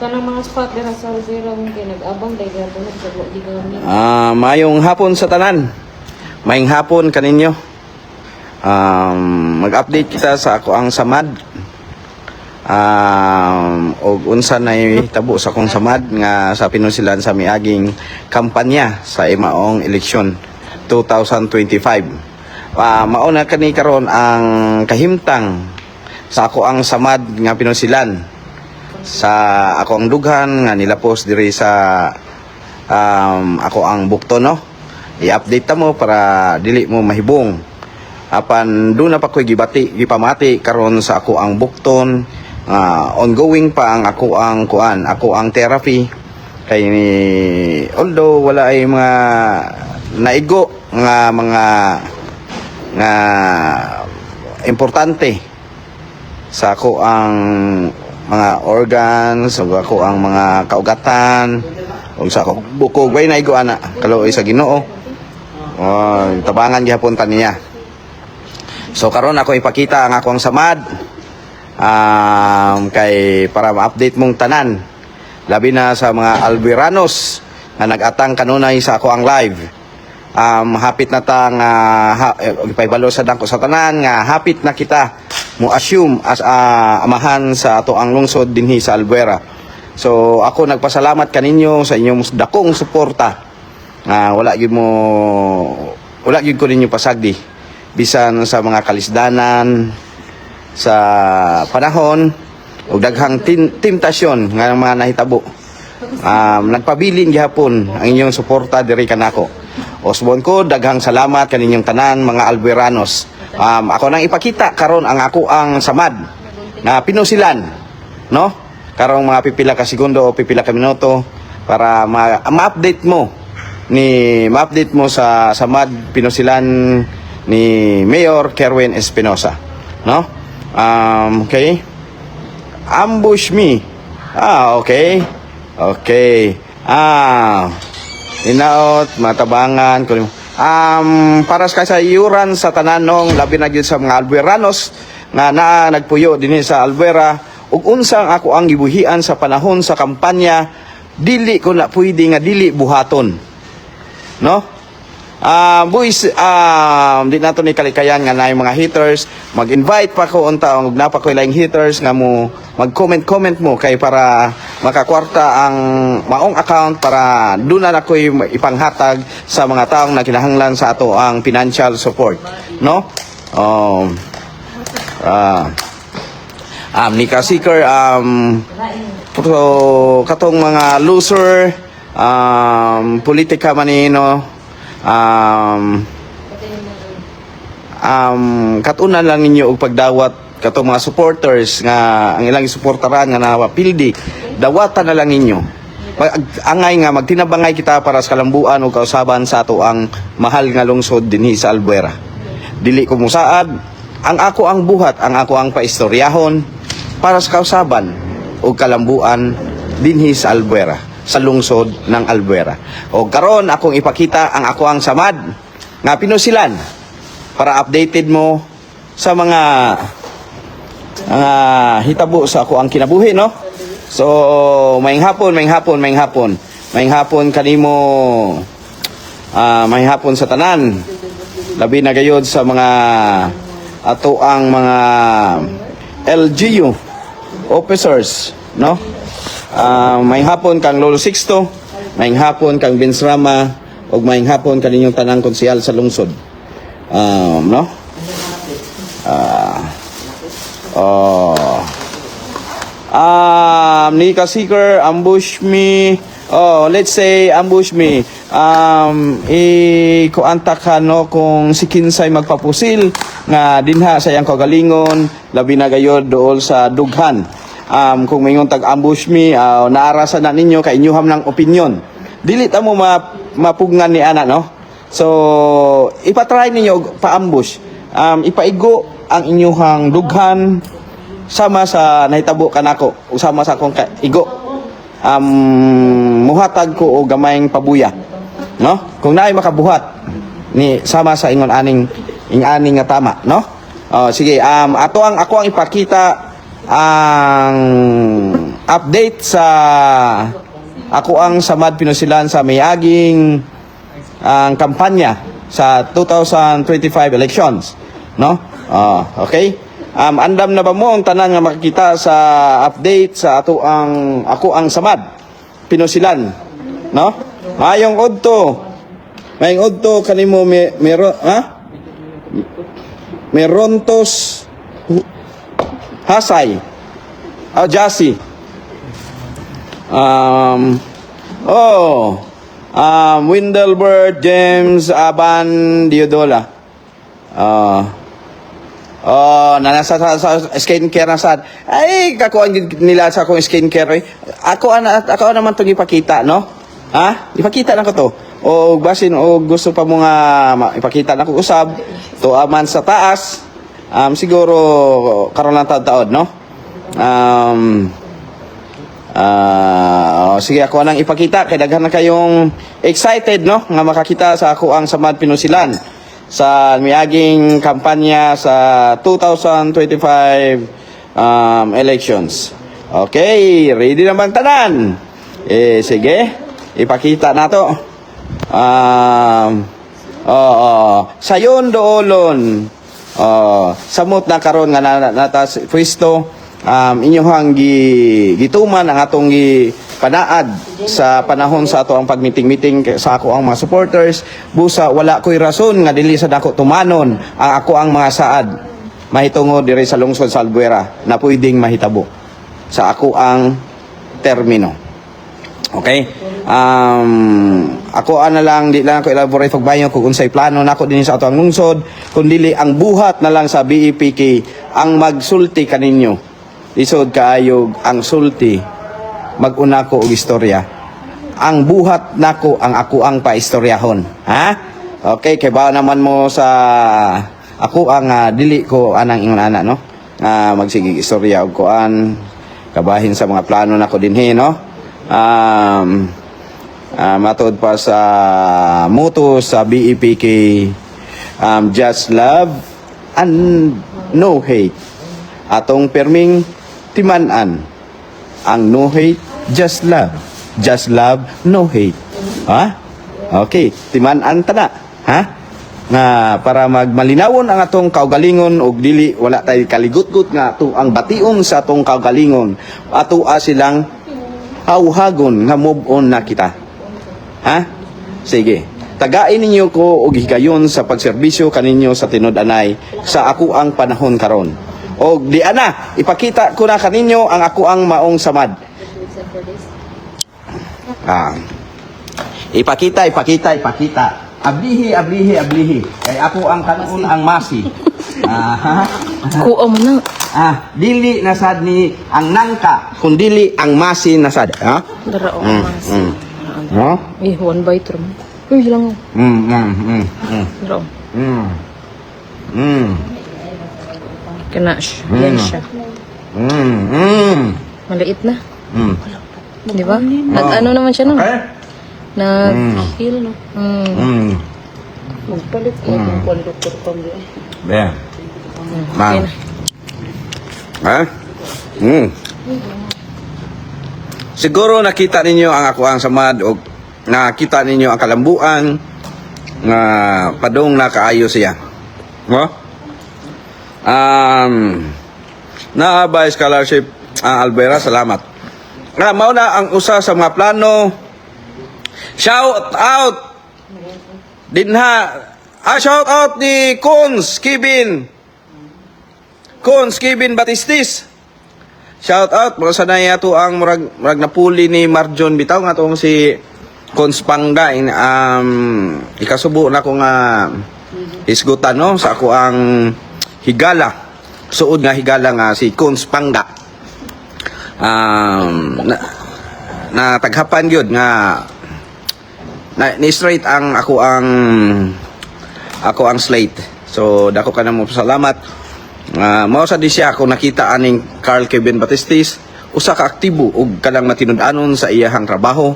kanang mga spot sa Rivera kung kay nag-abang gapon sa di kami. Ah, mayong hapon sa tanan. Mayong hapon kaninyo. Um, mag-update kita sa ako ang samad. Um, og unsa na tabo sa akong samad nga sa pinusilan sa miaging kampanya sa imaong eleksyon 2025. Ah, mauna kani karon ang kahimtang sa ako ang samad nga pinusilan sa ako ang dughan nga nilapos diri sa um, ako ang bukto no? I-update ta mo para dili mo mahibong. Apan do na pa koy gibati gipamati karon sa ako ang bukton. Ah, ongoing pa ang ako ang kuan ako ang therapy. Kay ni although wala ay mga naigo nga mga nga importante sa ako ang mga organs ug ako ang mga kaugatan ug sa ako bukog way naigo ana kaluoy sa Ginoo. Oh tabangan gihapon ta niya. So karon ako ipakita ang akong samad um, kay para ma-update mong tanan. Labi na sa mga albiranos na nag-atang kanunay sa ako ang live. Um, hapit na ta nga ha, eh, sa dako sa tanan nga hapit na kita mo assume as ah, amahan sa ato ang lungsod dinhi sa Albuera. So ako nagpasalamat kaninyo sa inyong dakong suporta. Ah, wala gyud mo wala gyud ko ninyo pasagdi bisan sa mga kalisdanan sa panahon ug daghang tin- temptasyon nga mga nahitabo. Um, nagpabilin gihapon ang inyong suporta diri kanako. Osbon ko daghang salamat kaninyong tanan mga Alberanos. Um, ako nang ipakita karon ang ako ang samad na pinusilan, no? Karong mga pipila ka segundo o pipila ka minuto para ma- ma-update mo ni ma-update mo sa samad pinusilan ni Mayor Kerwin Espinosa, no? Um, okay? Ambush me. Ah, okay. Okay. Ah, inaot, matabangan. kunim- Um, para sa kasayuran sa tananong, labi na sa mga Alberanos, nga naa nagpuyo dinhi sa Albuera, ug unsang ako ang gibuhian sa panahon sa kampanya, dili ko na pwede nga dili buhaton. No? Ah, boys, ah, di nato ni kalikayan nga naay mga haters, mag-invite pa ko unta napa ko laing haters nga mo mag-comment-comment mo kay para makakwarta ang maong account para doon na ako'y ipanghatag sa mga taong na kinahanglan sa ato ang financial support, no? Um, ah, um, Nika Seeker, um, so, katong mga loser, um, politika manino, um, um, katunan lang ninyo og pagdawat katong mga supporters nga ang ilang suportaran nga napildi dawatan na lang ninyo. Mag- angay nga magtinabangay kita para sa kalambuan o kausaban sa ato ang mahal nga lungsod dinhi sa Albuera. Dili ko musaad ang ako ang buhat ang ako ang paistoryahon para sa kausaban o kalambuan dinhi sa Albuera sa lungsod ng Albuera. O karon akong ipakita ang ako ang samad nga pinusilan para updated mo sa mga mga hitabo sa ako ang kinabuhi no? So maing hapon maing hapon maing hapon maing hapon kanimo ah maing hapon sa tanan. Labi na gayod sa mga ato ang mga LGU officers no Ah, maing hapon kang Lolo Sixto maing hapon kang Vince Rama ug maing hapon kaninyong tanang konsyal sa lungsod. Um, no? Ah oh. Um Nika Seeker ambush me. Oh let's say ambush me. Um i kuanta ka no kung si Kinsay magpapusil nga dinha sa iyang kagalingon labi na gayod dool sa dughan um kung mingon tag ambush me uh, naarasa na ninyo kay inyuham ng opinion. Dili ta mo ma, mapugngan ni ana no? So ipatry ninyo og pa-ambush. Um ipaigo ang inyuhang dughan sama sa nahitabo kanako usama sa akong igo um muhatag ko og gamayng pabuya no? Kung naay makabuhat ni sama sa ingon aning ing aning nga tama no? Oh, sige um ato ang ako ang ipakita ang update sa ako ang samad pinusilan sa mayaging ang kampanya sa 2025 elections no? Ah, okay? Um, andam na ba mo ang tanan nga makikita sa update sa ato ang ako ang samad pinusilan no? Mayong udto. Mayong udto kanimo me, meron ha? Merontos hu- hasay oh jasi um oh um Windelbert James Aban Diodola ah Oh, na nasa sa, sa skincare na sad. Ay, kakuan nila sa akong skincare. Eh. Ako ana ako naman to ipakita, no? Ha? Ipakita na ko to. O basin o gusto pa mo nga ipakita na ko usab to aman sa taas. Um siguro karon lang taon, no? Um oh, sige ako nang ipakita kay daghan na kayong excited no nga makakita sa ako ang Samad Pinusilan sa miaging kampanya sa 2025 um, elections. Okay, ready naman tanan. Eh sige, ipakita nato. Um oh, oh. sayon doolon. Oh, samot na karon nga na, natas pwesto um, inyohang gi, gituman ang atong gi panaad sa panahon sa ato ang pagmiting-miting sa ako ang mga supporters. Busa wala ko'y rason nga dili sa dako tumanon ang ako ang mga saad. Mahitungo diri sa lungsod sa Albuera na pwedeng mahitabo sa ako ang termino Okay? Um, ako ana lang, di lang ako elaborate pagbayo kung unsay plano nako din sa ato ang lungsod, kundi ang buhat na lang sa BEPK ang magsulti kaninyo. Lisod kaayog ang sulti maguna ko og istorya. Ang buhat nako ang ako ang paistoryahon. Ha? Okay, kay ba naman mo sa ako ang ah, dili ko anang ingon ana no. Nga magsigig istorya og kuan kabahin sa mga plano nako dinhi no. Um, ah, matod pa sa motto sa BEPK um, just love and no hate. Atong perming timan-an ang no hate just love. Just love no hate. Ha? Okay timan-an tana ha? Nga para magmalinawon ang atong kaugalingon og dili wala tay kaligut-gut nga ato ang bation sa atong kaugalingon. Ato silang hawhagon nga move on na kita. Ha? Sige. Tagain ninyo ko og higayon sa pagserbisyo kaninyo sa tinud-anay sa ako ang panahon karon. Og di ana ipakita ko na kaninyo ang ako ang maong samad. Ah. Ipakita ipakita ipakita. Ablihi ablihi ablihi. Kay ako ang kanon ang masi. Ah? Kuha mo na. ah dili nasad ni ang nangka kun dili ang masi nasad ha Dara o mm, mas. mm. ha Eh, one bite rum. Uy, lang. mm mm mm mm Dara o. mm mm Kana siya. Yan Mm. siya. mm mm Maliit na. mm Di ba? Nag-ano naman siya no? okay Nag... Mm. No? Mm. mm Magpalit ko Mm. doktor pambi. Be. Mm. Ma'am. Na. Ha? Mm. Siguro nakita ninyo ang ako ang samad o nakita ninyo ang kalambuan nga padong na kaayo siya. No? Um, na by scholarship ang Albera, salamat. Nga, mao na ang usa sa mga plano. Shout out! Dinha, ah, shout out ni Kons Kibin. Kons Kibin Batistis. Shout out mga sanay ato ang murag murag napuli ni Marjon bitaw nga tong si Kons Pangga in um ikasubo na ko nga isgutan no sa ako ang higala. Suod nga higala nga si Kons Pangga. Um na, na taghapan gyud nga na, ni straight ang ako ang ako ang slate. So dako ka na mo salamat. Uh, mao sa di kung nakita aning Carl Kevin Batistis usa ka aktibo ug kanang matinud-anon sa iyahang trabaho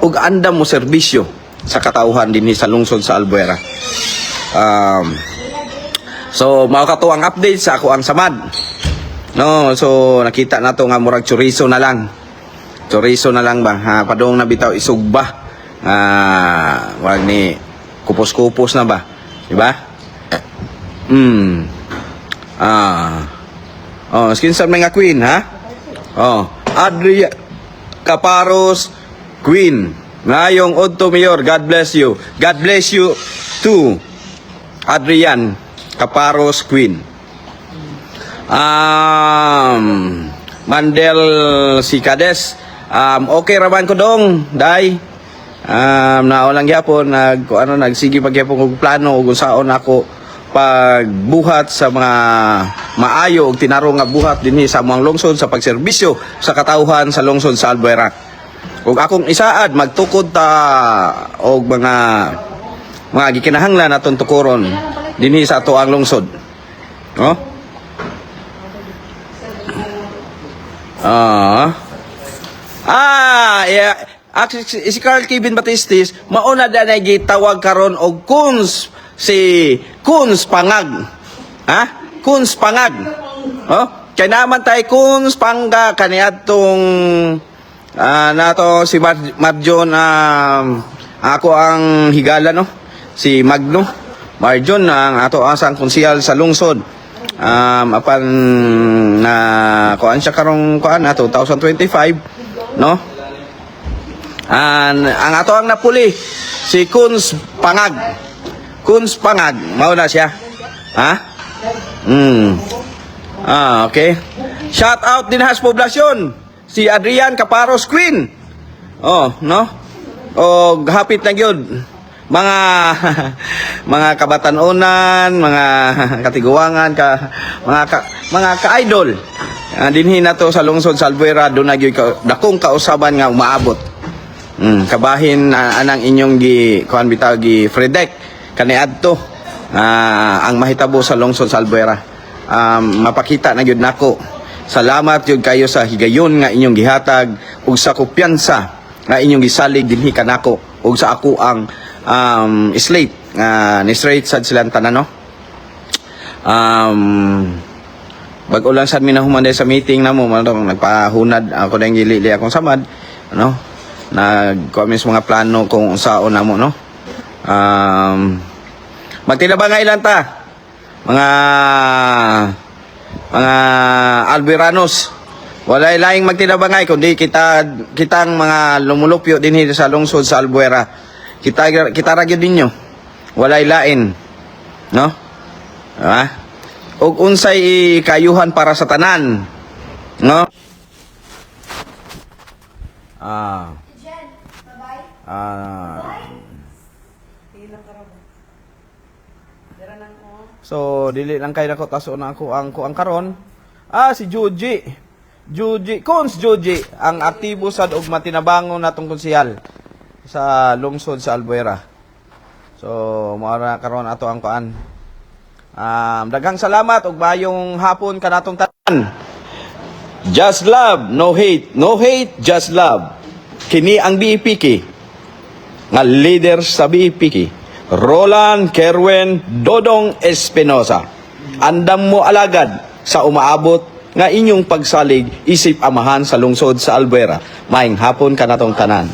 ug andam mo serbisyo sa katauhan dinhi sa lungsod sa Albuera. Um, so mao ka to ang update sa ako ang samad. No, so nakita na to nga murag chorizo na lang. Chorizo na lang ba? Ha, padong na bitaw isug ba? Ah, wag ni kupos-kupos na ba? Di ba? Hmm. Ah. Oh, skin sa mga queen, ha? Oh, Adria Caparos Queen. Ngayong Odto Mayor, God bless you. God bless you too. Adrian Caparos Queen. Um, Mandel Sikades. Um, okay raman ko dong, dai. Um, naulang gyapon nag ano nagsige pagyapon og plano ug saon ako pagbuhat sa mga maayo ug tinarong nga buhat dinhi sa among lungsod sa pagserbisyo sa katawhan sa lungsod sa Albuera. Ug akong isaad magtukod ta og mga mga gikinahanglan naton tukuron dinhi sa ato ang lungsod. No? Ah. Ah, yeah. Actually, si Carl Kevin Batistis, mauna na na gitawag karon og Kuns si Kuns Pangag. Ha? Kuns Pangag. Oh, kay naman tay Kuns Pangga kaniadtong ah nato si Mar Marjon um, ako ang higala no si Magno Marjon ang ato asang konsihal sa lungsod um, apan na kuan siya karong kuan na 2025 no An ang ato ang napuli si Kuns Pangag Kuns Pangag mao na siya. Ha? Mm ah okay. Shout out din has poblasyon. Si Adrian Caparos Queen. Oh no? O hapit na gyud. Mga mga kabatanunan, mga katiguangan, ka, mga ka, mga ka-idol. Uh, dinhi na to sa lungsod sa Albuera. Do na gyud ka dakong kausaban nga umaabot. Mm, kabahin ah, anang inyong gi kuan bitaw gi Fredek kaniadto ah, ang mahitabo sa lungsod sa Albuera. Um, mapakita na gyud nako. Salamat gyud kayo sa higayon nga inyong gihatag ug sa kumpiyansa nga inyong gisalig dinhi kanako ug sa ako ang um, slate nga ni straight sad silang tanan no. Um, Bago lang sad mi na human sa meeting na mo, manong nagpahunad ako na gilili akong samad, ano? Nag mga plano kung unsaon na mo, no? Um, magtinabang nga ilan ta? Mga mga Alberanos. Walay laing magtinabangay kundi kita kitang mga lumulupyo din sa lungsod sa Albuera. Kita kita ra gyud ninyo. Walay lain. No? Ha? ug unsay kayuhan para sa tanan. No? Ah. Ah. So dili lang kay nako taso na ako ang ko ang karon. Ah si Juji. Juji, Cons Juji ang aktibo sad og matinabangon natong konsehal sa lungsod sa Albuera. So mao karon ato ang kuan. Um, daghang salamat ug mayong hapon kanatong tanan. Just love, no hate. No hate, just love. Kini ang BPK nga leader sa BPK. Roland Kerwen Dodong Espinosa. Andam mo alagad sa umaabot nga inyong pagsalig isip amahan sa lungsod sa Albuera. Maing hapon kanatong tanan.